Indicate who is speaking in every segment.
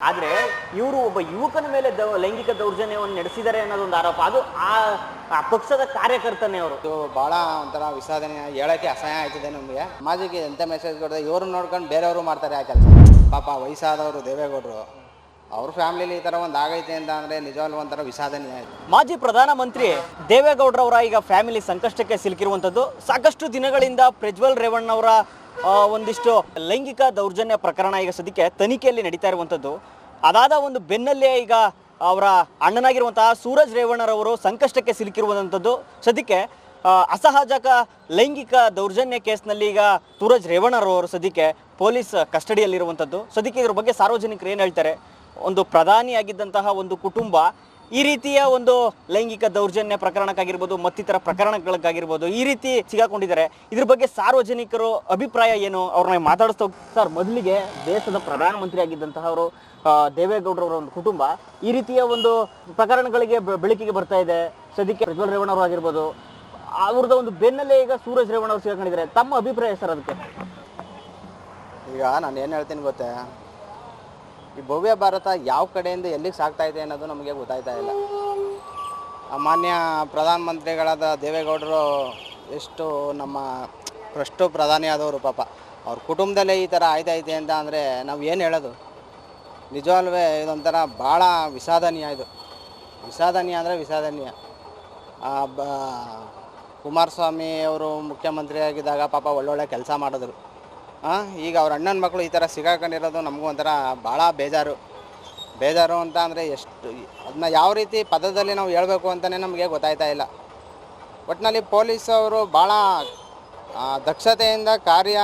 Speaker 1: ಆದ್ರೆ ಇವರು ಒಬ್ಬ ಯುವಕನ ಮೇಲೆ ದೌ- ಲೈಂಗಿಕ ದೌರ್ಜನ್ಯವನ್ನು ನಡೆಸಿದ್ದಾರೆ ಅನ್ನೋದೊಂದು ಆರೋಪ. ಅದು ಆ ಪಕ್ಷದ ಕಾರ್ಯಕರ್ತನೇ ಅವರು.
Speaker 2: ಇದು ಬಹಳ ಒಂಥರ ವಿಷಾದನೆ ಹೇಳಕ್ಕೆ ಅಸಹಾಯ ಆಯ್ತಿದೆ ನಮಗೆ. ಸಮಾಜಕ್ಕೆ ಎಂತ ಮೆಸೇಜ್ ಕೊಡದೆ ಇವ್ರನ್ನ ನೋಡ್ಕೊಂಡು ಬೇರೆಯವರು ಮಾಡ್ತಾರೆ ಆ ಕೆಲಸ. ಪಾಪ ವಯಸ್ಸಾದವರು ದೇವೇಗೌಡರು. ಅವ್ರ ಫ್ಯಾಮಿಲಿಲಿ ಈ ತರ ಒಂದು ಆಗೈತೆ ಅಂತ ಅಂದ್ರೆ ನಿಜವಾಗ್ಲೂ ಒಂಥರ ವಿಷಾದನೆ ಆಯ್ತು.
Speaker 1: ಮಾಜಿ ಪ್ರಧಾನಮಂತ್ರಿ ದೇವೇಗೌಡರವರ ಈಗ ಫ್ಯಾಮಿಲಿ ಸಂಕಷ್ಟಕ್ಕೆ ಸಿಲುಕಿರುವಂತದ್ದು ಸಾಕಷ್ಟು ದಿನಗಳಿಂದ ಪ್ರಜ್ವಲ್ ರೇವಣ್ಣವರ ಒಂದಿಷ್ಟು ಲೈಂಗಿಕ ದೌರ್ಜನ್ಯ ಪ್ರಕರಣ ಈಗ ಸದ್ಯಕ್ಕೆ ತನಿಖೆಯಲ್ಲಿ ನಡೀತಾ ಇರುವಂಥದ್ದು. ಅದಾದ ಒಂದು ಬೆನ್ನಲ್ಲೇ ಈಗ ಅವರ ಅಣ್ಣನಾಗಿರುವಂತಹ ಸೂರಜ್ ರೇವಣ್ಣರವರು ಸಂಕಷ್ಟಕ್ಕೆ ಸಿಲುಕಿರುವಂಥದ್ದು. ಸದ್ಯಕ್ಕೆ ಅಸಹಜಕ ಲೈಂಗಿಕ ದೌರ್ಜನ್ಯ ಕೇಸ್ನಲ್ಲಿ ಈಗ ಸೂರಜ್ ರೇವಣ್ಣರವರು ಸದ್ಯಕ್ಕೆ ಪೊಲೀಸ್ ಕಸ್ಟಡಿಯಲ್ಲಿರುವಂಥದ್ದು. ಸದ್ಯಕ್ಕೆ ಇದ್ರ ಬಗ್ಗೆ ಸಾರ್ವಜನಿಕರು ಏನು ಹೇಳ್ತಾರೆ? ಒಂದು ಪ್ರಧಾನಿಯಾಗಿದ್ದಂತಹ ಒಂದು ಕುಟುಂಬ ಈ ರೀತಿಯ ಒಂದು ಲೈಂಗಿಕ ದೌರ್ಜನ್ಯ ಪ್ರಕರಣಕ್ಕಾಗಿರ್ಬೋದು, ಮತ್ತಿತರ ಪ್ರಕರಣಗಳಿಗಾಗಿರ್ಬೋದು, ಈ ರೀತಿ ಸಿಗಾಕೊಂಡಿದ್ದಾರೆ. ಇದ್ರ ಬಗ್ಗೆ ಸಾರ್ವಜನಿಕರು ಅಭಿಪ್ರಾಯ ಏನು? ಅವ್ರನ್ನ ಮಾತಾಡಿಸ್ತಾ ಸರ್, ಮೊದಲಿಗೆ ದೇಶದ ಪ್ರಧಾನಮಂತ್ರಿ ಆಗಿದ್ದಂತಹ ಅವರು ದೇವೇಗೌಡರವರ ಒಂದು ಕುಟುಂಬ, ಈ ರೀತಿಯ ಒಂದು ಪ್ರಕರಣಗಳಿಗೆ ಬೆಳಕಿಗೆ ಬರ್ತಾ ಇದೆ. ಸದ್ಯಕ್ಕೆ ಪ್ರಜ್ವಲ್ ರೇವಣ್ಣ ಅವರು ಆಗಿರ್ಬೋದು, ಅವ್ರದ್ದು ಒಂದು ಬೆನ್ನಲ್ಲೇ ಈಗ ಸೂರಜ್ ರೇವಣ್ಣ ಅವರು ಸಿಗಾಕೊಂಡಿದ್ದಾರೆ. ತಮ್ಮ ಅಭಿಪ್ರಾಯ ಸರ್ ಅದಕ್ಕೆ?
Speaker 2: ಈಗ ನಾನು ಏನು ಹೇಳ್ತೀನಿ ಗೊತ್ತೇ? ಈ ಭವ್ಯ ಭಾರತ ಯಾವ ಕಡೆಯಿಂದ ಎಲ್ಲಿಗೆ ಸಾಗ್ತಾ ಇದೆ ಅನ್ನೋದು ನಮಗೆ ಗೊತ್ತಾಯ್ತಾ ಇಲ್ಲ. ಮಾನ್ಯ ಪ್ರಧಾನಮಂತ್ರಿಗಳಾದ ದೇವೇಗೌಡರು ಎಷ್ಟು ನಮ್ಮ ಫಸ್ಟು ಪ್ರಧಾನಿ ಆದವರು ಪಾಪ. ಅವ್ರ ಕುಟುಂಬದಲ್ಲೇ ಈ ಥರ ಆಯ್ತಾ ಇದೆ ಅಂತ ಅಂದರೆ ನಾವು ಏನು ಹೇಳೋದು? ನಿಜವಲ್ವೇ ಇದೊಂಥರ ಭಾಳ ವಿಷಾದನೀಯ ಇದು. ವಿಷಾದನೀಯ ಅಂದರೆ ವಿಷಾದನೀಯ. ಬ ಕುಮಾರಸ್ವಾಮಿ ಅವರು ಮುಖ್ಯಮಂತ್ರಿ ಆಗಿದ್ದಾಗ ಪಾಪ ಒಳ್ಳೊಳ್ಳೆ ಕೆಲಸ ಮಾಡಿದ್ರು. ಆ, ಈಗ ಅವ್ರ ಅಣ್ಣನ ಮಕ್ಕಳು ಈ ಥರ ಸಿಗಾಕೊಂಡಿರೋದು ನಮಗೂ ಒಂಥರ ಭಾಳ ಬೇಜಾರು. ಬೇಜಾರು ಅಂತ ಅಂದರೆ ಎಷ್ಟು ಅದನ್ನ ಯಾವ ರೀತಿ ಪದದಲ್ಲಿ ನಾವು ಹೇಳಬೇಕು ಅಂತಲೇ ನಮಗೆ ಗೊತ್ತಾಯ್ತಾ ಇಲ್ಲ. ಒಟ್ಟಿನಲ್ಲಿ ಪೊಲೀಸ್ ಅವರು ಭಾಳ ದಕ್ಷತೆಯಿಂದ ಕಾರ್ಯ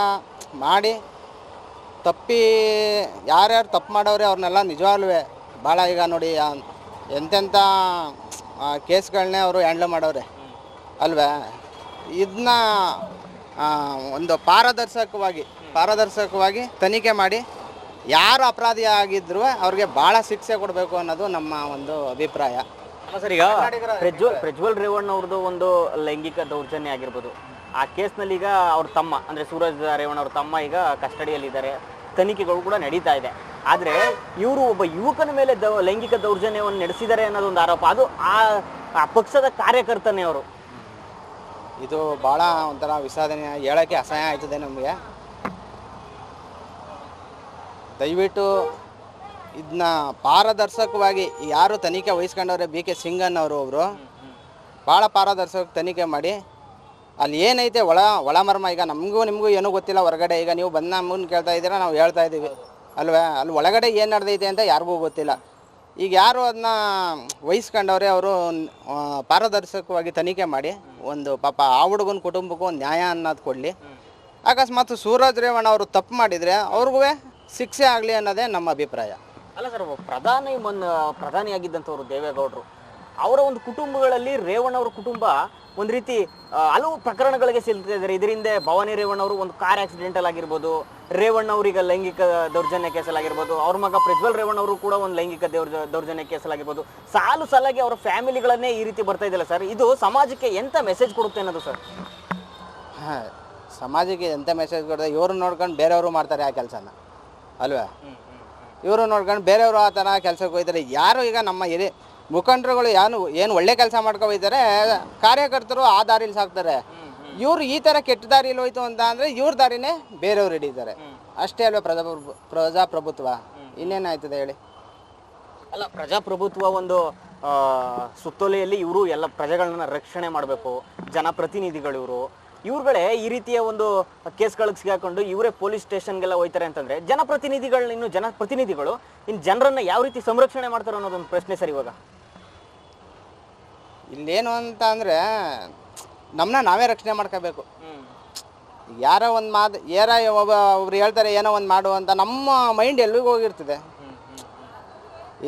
Speaker 2: ಮಾಡಿ ತಪ್ಪಿ ಯಾರ್ಯಾರು ತಪ್ಪು ಮಾಡೋರೆ ಅವ್ರನ್ನೆಲ್ಲ ನಿಜವಾಗ್ಲೂ ಭಾಳ ಈಗ ನೋಡಿ ಎಂತೆಂಥ ಕೇಸ್ಗಳನ್ನೇ ಅವರು ಹ್ಯಾಂಡಲ್ ಮಾಡೋರೆ ಅಲ್ವೇ? ಇದನ್ನ ಒಂದು ಪಾರದರ್ಶಕವಾಗಿ ಪಾರದರ್ಶಕವಾಗಿ ತನಿಖೆ ಮಾಡಿ ಯಾರು ಅಪರಾಧಿ ಆಗಿದ್ರು ಅವ್ರಿಗೆ ಭಾಳ ಶಿಕ್ಷೆ ಕೊಡಬೇಕು ಅನ್ನೋದು ನಮ್ಮ ಒಂದು ಅಭಿಪ್ರಾಯ.
Speaker 1: ಸರ್ ಈಗ ಪ್ರಜ್ವಲ್ ಪ್ರಜ್ವಲ್ ರೇವಣ್ಣ ಅವ್ರದ್ದು ಒಂದು ಲೈಂಗಿಕ ದೌರ್ಜನ್ಯ ಆಗಿರ್ಬೋದು. ಆ ಕೇಸ್ನಲ್ಲಿ ಈಗ ಅವ್ರ ತಮ್ಮ ಅಂದ್ರೆ ಸೂರಜ್ ರೇವಣ್ಣ ಅವ್ರ ತಮ್ಮ ಈಗ ಕಸ್ಟಡಿಯಲ್ಲಿದ್ದಾರೆ ತನಿಖೆಗಳು ಕೂಡ ನಡೀತಾ ಇದೆ. ಆದ್ರೆ ಇವರು ಒಬ್ಬ ಯುವಕನ ಮೇಲೆ ದೌ- ಲೈಂಗಿಕ ದೌರ್ಜನ್ಯವನ್ನು ನಡೆಸಿದ್ದಾರೆ ಅನ್ನೋದೊಂದು ಆರೋಪ. ಅದು ಆ ಆ ಪಕ್ಷದ ಕಾರ್ಯಕರ್ತನೇ ಅವರು.
Speaker 2: ಇದು ಭಾಳ ಒಂಥರ ವಿಷಾದನೆ ಹೇಳೋಕ್ಕೆ ಅಸಹಾಯ ಆಯ್ತದೆ ನಮಗೆ. ದಯವಿಟ್ಟು ಇದನ್ನ ಪಾರದರ್ಶಕವಾಗಿ ಯಾರು ತನಿಖೆ ವಹಿಸ್ಕೊಂಡವ್ರೆ ಬಿ ಕೆ ಸಿಂಗನ್ ಅವರು ಒಬ್ಬರು ಭಾಳ ಪಾರದರ್ಶಕ ತನಿಖೆ ಮಾಡಿ. ಅಲ್ಲಿ ಏನೈತೆ ಒಳ ಒಳಮರ್ಮ ಈಗ ನಮಗೂ ನಿಮಗೂ ಏನೂ ಗೊತ್ತಿಲ್ಲ ಹೊರಗಡೆ, ಈಗ ನೀವು ಬಂದ ನಮ್ಮನ್ನು ಕೇಳ್ತಾ ಇದ್ದೀರಾ, ನಾವು ಹೇಳ್ತಾ ಇದ್ದೀವಿ, ಅಲ್ವೇ? ಅಲ್ಲಿ ಒಳಗಡೆ ಏನು ನಡೆದೈತೆ ಅಂತ ಯಾರಿಗೂ ಗೊತ್ತಿಲ್ಲ. ಈಗ ಯಾರು ಅದನ್ನ ವಹಿಸ್ಕೊಂಡವ್ರೆ ಅವರು ಪಾರದರ್ಶಕವಾಗಿ ತನಿಖೆ ಮಾಡಿ, ಒಂದು ಪಾಪ ಆ ಹುಡುಗನ ಕುಟುಂಬಕ್ಕೂ ಒಂದು ನ್ಯಾಯ ಅನ್ನೋದು ಕೊಡಲಿ. ಅಕಸ್ಮಾತ್ ಸೂರಜ್ ರೇವಣ್ಣ ಅವರು ತಪ್ಪು ಮಾಡಿದರೆ ಅವ್ರಿಗೂ ಶಿಕ್ಷೆ ಆಗಲಿ ಅನ್ನೋದೇ ನಮ್ಮ ಅಭಿಪ್ರಾಯ.
Speaker 1: ಅಲ್ಲ ಸರ್ ಪ್ರಧಾನಿ ಮೊನ್ನ ಪ್ರಧಾನಿಯಾಗಿದ್ದಂಥವ್ರು ದೇವೇಗೌಡರು ಅವರ ಒಂದು ಕುಟುಂಬಗಳಲ್ಲಿ ರೇವಣ್ಣ ಅವ್ರ ಕುಟುಂಬ ಒಂದು ರೀತಿ ಆ, ಹಲವು ಪ್ರಕರಣಗಳಿಗೆ ಸಿಲ್ತಿದ್ದಾರೆ ಇದರಿಂದ ಭವಾನಿ ರೇವಣ್ಣ ಅವರು ಒಂದು ಕಾರ್ ಆಕ್ಸಿಡೆಂಟಲ್ ಆಗಿರ್ಬೋದು ರೇವಣ್ಣ ಅವರಿಗೆ ಲೈಂಗಿಕ ದೌರ್ಜನ್ಯ ಕೇಸಲ್ಲಾಗಿರ್ಬೋದು ಅವ್ರ ಮಗ ಪ್ರಜ್ವಲ್ ರೇವಣ್ಣವರು ಕೂಡ ಒಂದು ಲೈಂಗಿಕ ದೌರ್ಜ ದೌರ್ಜನ್ಯ ಕೇಸಲ್ಲಾಗಿರ್ಬೋದು ಸಾಲು ಸಾಲಾಗಿ ಅವರ ಫ್ಯಾಮಿಲಿಗಳನ್ನೇ ಈ ರೀತಿ ಬರ್ತಾ ಇದೆಯಲ್ಲ ಸರ್ ಇದು ಸಮಾಜಕ್ಕೆ ಎಂಥ ಮೆಸೇಜ್ ಕೊಡುತ್ತೆ ಅನ್ನೋದು ಸರ್?
Speaker 2: ಹಾಂ ಸಮಾಜಕ್ಕೆ ಎಂಥ ಮೆಸೇಜ್ ಕೊಡ್ತಾರೆ ಇವರು ನೋಡ್ಕೊಂಡು ಬೇರೆಯವರು ಮಾಡ್ತಾರೆ ಆ ಕೆಲಸನ. ಅಲ್ವೇ? ಇವರು ನೋಡ್ಕೊಂಡು ಬೇರೆಯವರು ಆ ಥರ ಕೆಲಸಕ್ಕೆ ಹೋಗ್ತಾರೆ. ಯಾರು ಈಗ ನಮ್ಮ ಹಿರಿ ಮುಖಂಡರುಗಳು ಯಾರು ಏನು ಒಳ್ಳೆ ಕೆಲಸ ಮಾಡ್ಕೊ ಹೋಗ್ತಾರೆ, ಕಾರ್ಯಕರ್ತರು ಆ ದಾರಿಲಿ ಸಾಕ್ತಾರೆ. ಇವ್ರು ಈ ಥರ ಕೆಟ್ಟ ದಾರಿಲಿ ಹೋಯ್ತು ಅಂತ ಅಂದರೆ ಇವ್ರ ದಾರಿನೇ ಬೇರೆಯವ್ರು ಹಿಡಿತಾರೆ. ಅಷ್ಟೇ ಅಲ್ವೇ ಪ್ರಜಾ ಪ್ರಜಾಪ್ರಭುತ್ವ? ಇನ್ನೇನಾಯ್ತದೆ ಹೇಳಿ?
Speaker 1: ಅಲ್ಲ, ಪ್ರಜಾಪ್ರಭುತ್ವ ಒಂದು ಸುತ್ತೋಲೆಯಲ್ಲಿ ಇವರು ಎಲ್ಲ ಪ್ರಜೆಗಳನ್ನ ರಕ್ಷಣೆ ಮಾಡಬೇಕು. ಜನಪ್ರತಿನಿಧಿಗಳು ಇವರು. ಇವ್ರುಗಳೇ ಈ ರೀತಿಯ ಒಂದು ಕೇಸ್ಗಳಿಗೆ ಸಿಗಾಕೊಂಡು ಇವರೇ ಪೊಲೀಸ್ ಸ್ಟೇಷನ್ಗೆಲ್ಲ ಹೋಯ್ತಾರೆ ಅಂತಂದ್ರೆ ಜನಪ್ರತಿನಿಧಿಗಳು ಇನ್ನು ಜನಪ್ರತಿನಿಧಿಗಳು ಇನ್ನು ಜನರನ್ನ ಯಾವ ರೀತಿ ಸಂರಕ್ಷಣೆ ಮಾಡ್ತಾರೆ ಅನ್ನೋದೊಂದು ಪ್ರಶ್ನೆ ಸರ್ ಇವಾಗ.
Speaker 2: ಇಲ್ಲೇನು ಅಂತ ಅಂದರೆ ನಮ್ಮನ್ನ ನಾವೇ ರಕ್ಷಣೆ ಮಾಡ್ಕೋಬೇಕು. ಯಾರೋ ಒಂದು ಮಾತು ಏರ ಒಬ್ಬ ಒಬ್ರು ಹೇಳ್ತಾರೆ ಏನೋ ಒಂದು ಮಾಡು ಅಂತ ನಮ್ಮ ಮೈಂಡ್ ಎಲ್ಲಿಗೂ ಹೋಗಿರ್ತದೆ.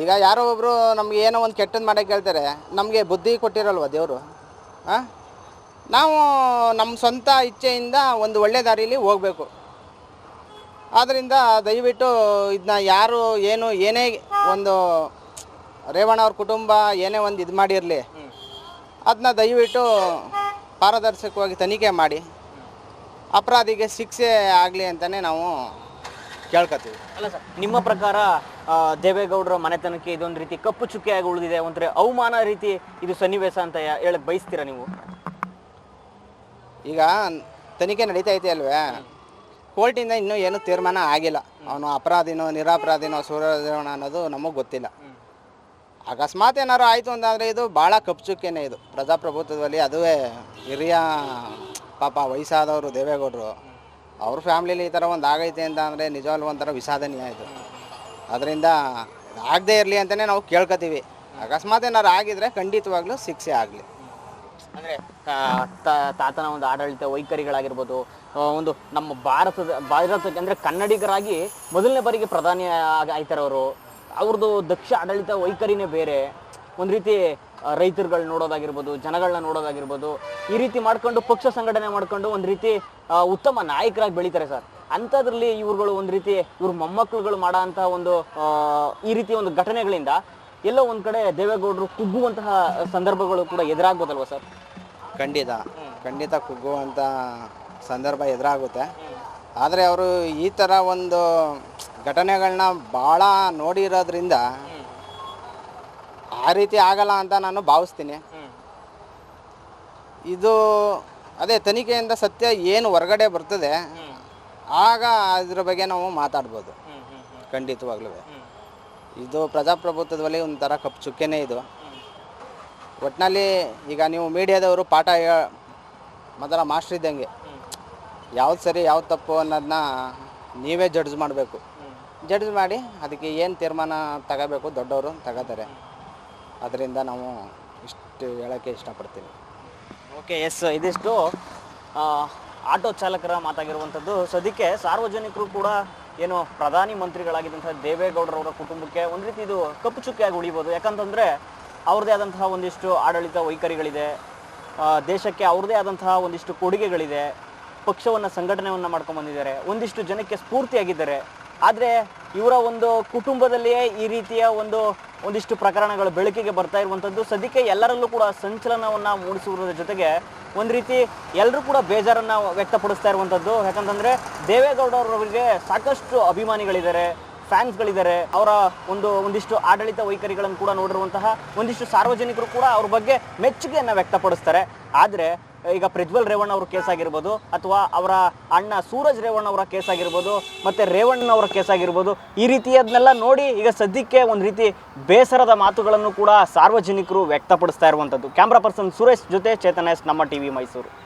Speaker 2: ಈಗ ಯಾರೋ ಒಬ್ಬರು ನಮ್ಗೆ ಏನೋ ಒಂದು ಕೆಟ್ಟದ್ದು ಮಾಡೋಕ್ಕೆ ಹೇಳ್ತಾರೆ ನಮಗೆ ಬುದ್ಧಿ ಕೊಟ್ಟಿರಲ್ವ ದೇವರು? ಹಾಂ? ನಾವು ನಮ್ಮ ಸ್ವಂತ ಇಚ್ಛೆಯಿಂದ ಒಂದು ಒಳ್ಳೆ ದಾರಿಲಿ ಹೋಗಬೇಕು. ಆದ್ದರಿಂದ ದಯವಿಟ್ಟು ಇದನ್ನ ಯಾರು ಏನು ಏನೇ ಒಂದು ರೇವಣ್ಣ ಅವ್ರ ಕುಟುಂಬ ಏನೇ ಒಂದು ಇದು ಮಾಡಿರಲಿ ಅದನ್ನ ದಯವಿಟ್ಟು ಪಾರದರ್ಶಕವಾಗಿ ತನಿಖೆ ಮಾಡಿ. ಅಪರಾಧಿಗೆ ಶಿಕ್ಷೆ ಆಗಲಿ ಅಂತಲೇ ನಾವು ಕೇಳ್ಕೊತೀವಿ
Speaker 1: ಅಲ್ಲ ಸರ್, ನಿಮ್ಮ ಪ್ರಕಾರ ದೇವೇಗೌಡರ ಮನೆತನಕ್ಕೆ ಇದೊಂದು ರೀತಿ ಕಪ್ಪು ಚುಕ್ಕೆಯಾಗಿ ಉಳಿದಿದೆ ಒಂಥರ ಅವಮಾನ ರೀತಿ ಇದು ಸನ್ನಿವೇಶ ಅಂತ ಹೇಳಕ್ಕೆ ಹೇಳಕ್ ಬಯಸ್ತೀರಾ ನೀವು?
Speaker 2: ಈಗ ತನಿಖೆ ನಡೀತಾ ಐತೆ ಅಲ್ವೇ? ಕೋರ್ಟಿಂದ ಇನ್ನೂ ಏನು ತೀರ್ಮಾನ ಆಗಿಲ್ಲ. ಅವನು ಅಪರಾಧಿನೋ, ನಿರಪರಾಧಿನೋ ಸೂರ್ಯದೇವಣ ಅನ್ನೋದು ನಮಗೆ ಗೊತ್ತಿಲ್ಲ. ಅಕಸ್ಮಾತ್ ಏನಾರು ಆಯಿತು ಅಂತಂದರೆ ಇದು ಭಾಳ ಕಪ್ಚುಕ್ಕೇನೆ ಇದು. ಪ್ರಜಾಪ್ರಭುತ್ವದಲ್ಲಿ ಅದುವೇ ಹಿರಿಯ ಪಾಪ ವಯಸ್ಸಾದವರು ದೇವೇಗೌಡರು, ಅವ್ರ ಫ್ಯಾಮಿಲಿಲಿ ಈ ಥರ ಒಂದು ಆಗೈತೆ ಅಂತ ಅಂದರೆ ನಿಜವಾಗ್ಲೂ ಒಂಥರ ವಿಷಾದನೀಯ ಇದು. ಅದರಿಂದ ಆಗದೇ ಇರಲಿ ಅಂತಲೇ ನಾವು ಕೇಳ್ಕೊತೀವಿ. ಅಕಸ್ಮಾತ್ ಏನಾರು ಆಗಿದ್ರೆ ಖಂಡಿತವಾಗ್ಲೂ ಶಿಕ್ಷೆ ಆಗಲಿ.
Speaker 1: ಅಂದ್ರೆ ತಾತನ ಒಂದು ಆಡಳಿತ ವೈಖರಿಗಳಾಗಿರ್ಬೋದು ಒಂದು ನಮ್ಮ ಭಾರತದ, ಭಾರತಕ್ಕೆ ಅಂದ್ರೆ ಕನ್ನಡಿಗರಾಗಿ ಮೊದಲನೇ ಬಾರಿಗೆ ಪ್ರಧಾನಿ ಆಯ್ತಾರೆ ಅವರು ಅವ್ರದ್ದು ದಕ್ಷ ಆಡಳಿತ ವೈಖರಿನೇ ಬೇರೆ. ಒಂದು ರೀತಿ ರೈತರುಗಳು ನೋಡೋದಾಗಿರ್ಬೋದು ಜನಗಳನ್ನ ನೋಡೋದಾಗಿರ್ಬೋದು, ಈ ರೀತಿ ಮಾಡ್ಕೊಂಡು ಪಕ್ಷ ಸಂಘಟನೆ ಮಾಡ್ಕೊಂಡು ಒಂದು ರೀತಿ ಉತ್ತಮ ನಾಯಕರಾಗಿ ಬೆಳೀತಾರೆ ಸರ್. ಅಂಥದ್ರಲ್ಲಿ ಇವ್ರುಗಳು ಒಂದು ರೀತಿ, ಇವ್ರ ಮೊಮ್ಮಕ್ಕಳುಗಳು ಮಾಡೋ ಒಂದು ಈ ರೀತಿ ಒಂದು ಘಟನೆಗಳಿಂದ ಎಲ್ಲೋ ಒಂದು ಕಡೆ ದೇವೇಗೌಡರು ಕುಗ್ಗುವಂತಹ ಸಂದರ್ಭಗಳು ಕೂಡ ಎದುರಾಗ್ಬೋದಲ್ವ ಸರ್?
Speaker 2: ಖಂಡಿತ. ಖಂಡಿತ ಕುಗ್ಗುವಂಥ ಸಂದರ್ಭ ಎದುರಾಗುತ್ತೆ. ಆದರೆ ಅವರು ಈ ಥರ ಒಂದು ಘಟನೆಗಳನ್ನ ಭಾಳ ನೋಡಿರೋದ್ರಿಂದ ಆ ರೀತಿ ಆಗಲ್ಲ ಅಂತ ನಾನು ಭಾವಿಸ್ತೀನಿ. ಇದು ಅದೇ ತನಿಖೆಯಿಂದ ಸತ್ಯ ಏನು ಹೊರಗಡೆ ಬರ್ತದೆ ಆಗ ಅದ್ರ ಬಗ್ಗೆ ನಾವು ಮಾತಾಡ್ಬೋದು. ಖಂಡಿತವಾಗ್ಲೂ. ಇದು ಪ್ರಜಾಪ್ರಭುತ್ವದಲ್ಲಿ ಒಂಥರ ಕಪ್ ಚುಕ್ಕೆನೇ ಇದು. ಒಟ್ಟಿನಲ್ಲಿ ಈಗ ನೀವು ಮೀಡಿಯಾದವರು ಪಾಠ ಮೊದಲ ಮಾಸ್ಟ್ರ್ ಇದ್ದಂಗೆ. ಯಾವ್ದು ಸರಿ, ಯಾವ್ದು ತಪ್ಪು ಅನ್ನೋದನ್ನ ನೀವೇ ಜಡ್ಜ್ ಮಾಡಬೇಕು. ಜಡ್ಜ್ ಮಾಡಿ ಅದಕ್ಕೆ ಏನು ತೀರ್ಮಾನ ತಗೋಬೇಕು ದೊಡ್ಡವರು ತಗೋತಾರೆ. ಅದರಿಂದ ನಾವು ಇಷ್ಟು ಹೇಳೋಕ್ಕೆ ಇಷ್ಟಪಡ್ತೀನಿ.
Speaker 1: ಓಕೆ, ಎಸ್, ಇದಿಷ್ಟು ಆಟೋ ಚಾಲಕರ ಮಾತಾಗಿರುವಂಥದ್ದು. ಸದ್ಯಕ್ಕೆ ಸಾರ್ವಜನಿಕರು ಕೂಡ ಏನು ಪ್ರಧಾನಿ ಮಂತ್ರಿಗಳಾಗಿದ್ದಂಥ ದೇವೇಗೌಡರವರ ಕುಟುಂಬಕ್ಕೆ ಒಂದು ರೀತಿ ಇದು ಕಪ್ಪು ಚುಕ್ಕಿಯಾಗಿ ಉಳಿಬೋದು. ಯಾಕಂತಂದರೆ ಅವ್ರದ್ದೇ ಆದಂತಹ ಒಂದಿಷ್ಟು ಆಡಳಿತ ವೈಖರಿಗಳಿದೆ. ದೇಶಕ್ಕೆ ಅವ್ರದ್ದೇ ಆದಂತಹ ಒಂದಿಷ್ಟು ಕೊಡುಗೆಗಳಿದೆ. ಪಕ್ಷವನ್ನು ಸಂಘಟನೆಯನ್ನು ಮಾಡ್ಕೊಂಡು ಬಂದಿದ್ದಾರೆ. ಒಂದಿಷ್ಟು ಜನಕ್ಕೆ ಸ್ಫೂರ್ತಿಯಾಗಿದ್ದಾರೆ. ಆದರೆ ಇವರ ಒಂದು ಕುಟುಂಬದಲ್ಲಿಯೇ ಈ ರೀತಿಯ ಒಂದು ಒಂದಿಷ್ಟು ಪ್ರಕರಣಗಳು ಬೆಳಕಿಗೆ ಬರ್ತಾ ಇರುವಂಥದ್ದು ಸದ್ಯಕ್ಕೆ ಎಲ್ಲರಲ್ಲೂ ಕೂಡ ಸಂಚಲನವನ್ನು ಮೂಡಿಸುವುದರ ಜೊತೆಗೆ ಒಂದು ರೀತಿ ಎಲ್ಲರೂ ಕೂಡ ಬೇಜಾರನ್ನು ವ್ಯಕ್ತಪಡಿಸ್ತಾ ಇರುವಂಥದ್ದು ಯಾಕಂತಂದರೆ ದೇವೇಗೌಡರವರಿಗೆ ಸಾಕಷ್ಟು ಅಭಿಮಾನಿಗಳಿದ್ದಾರೆ. ಫ್ಯಾನ್ಸ್ಗಳಿದ್ದಾರೆ. ಅವರ ಒಂದು, ಒಂದಿಷ್ಟು ಆಡಳಿತ ವೈಖರಿಗಳನ್ನು ಕೂಡ ನೋಡಿರುವಂತಹ ಒಂದಿಷ್ಟು ಸಾರ್ವಜನಿಕರು ಕೂಡ ಅವ್ರ ಬಗ್ಗೆ ಮೆಚ್ಚುಗೆಯನ್ನು ವ್ಯಕ್ತಪಡಿಸ್ತಾರೆ. ಆದರೆ, ಈಗ ಪ್ರಜ್ವಲ್ ರೇವಣ್ಣ ಅವ್ರ ಕೇಸ್ ಆಗಿರ್ಬೋದು, ಅಥವಾ ಅವರ ಅಣ್ಣ ಸೂರಜ್ ರೇವಣ್ಣ ಅವರ ಕೇಸ್ ಆಗಿರ್ಬೋದು, ಮತ್ತೆ ರೇವಣ್ಣ ಅವರ ಕೇಸ್ ಆಗಿರ್ಬೋದು, ಈ ರೀತಿಯದನ್ನೆಲ್ಲ ನೋಡಿ ಈಗ ಸದ್ಯಕ್ಕೆ ಒಂದು ರೀತಿ ಬೇಸರದ ಮಾತುಗಳನ್ನು ಕೂಡ ಸಾರ್ವಜನಿಕರು ವ್ಯಕ್ತಪಡಿಸ್ತಾ ಇರುವಂಥದ್ದು ಕ್ಯಾಮ್ರಾ ಪರ್ಸನ್ ಸುರೇಶ್ ಜೊತೆ ಚೇತನ್ ಎಸ್, ನಮ್ಮ ಟಿವಿ ಮೈಸೂರು.